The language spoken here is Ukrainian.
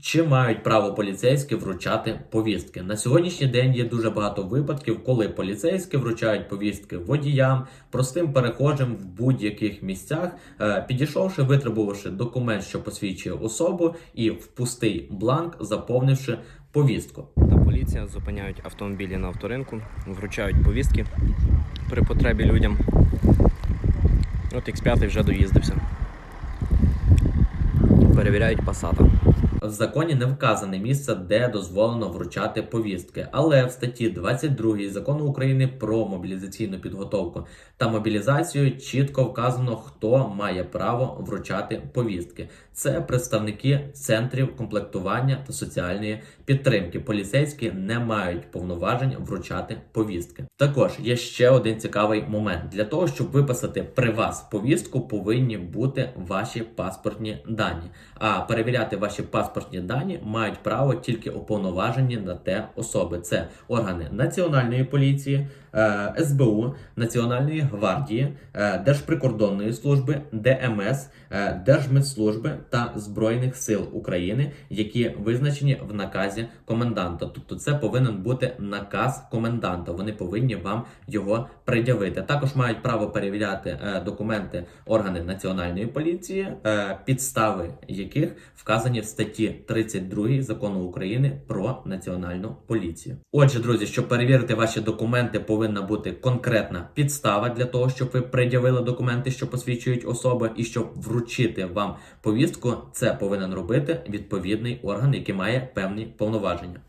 Чи мають право поліцейські вручати повістки? На сьогоднішній день є дуже багато випадків, коли поліцейські вручають повістки водіям, простим перехожим в будь-яких місцях, е, підійшовши, витребувавши документ, що посвідчує особу, і в пустий бланк заповнивши повістку. та поліція зупиняють автомобілі на авторинку, вручають повістки при потребі людям. От X5 вже доїздився. Перевіряють пасата. В законі не вказане місце, де дозволено вручати повістки, але в статті 22 закону України про мобілізаційну підготовку та мобілізацію чітко вказано, хто має право вручати повістки. Це представники центрів комплектування та соціальної підтримки. Поліцейські не мають повноважень вручати повістки. Також є ще один цікавий момент: для того, щоб виписати при вас повістку, повинні бути ваші паспортні дані. А перевіряти ваші паспортні дані мають право тільки уповноважені на те особи. Це органи Національної поліції, е, СБУ, Національної гвардії, е, Держприкордонної служби, ДМС, е, Держмедслужби та Збройних сил України, які визначені в наказі коменданта. Тобто, це повинен бути наказ коменданта. Вони повинні вам його пред'явити. Також мають право перевіряти документи органи Національної поліції, підстави яких вказані в статті 32 закону України про національну поліцію. Отже, друзі, щоб перевірити ваші документи, повинна бути конкретна підстава для того, щоб ви пред'явили документи, що посвідчують особи, і щоб вручити вам повістку, це повинен робити відповідний орган, який має певні повноваження.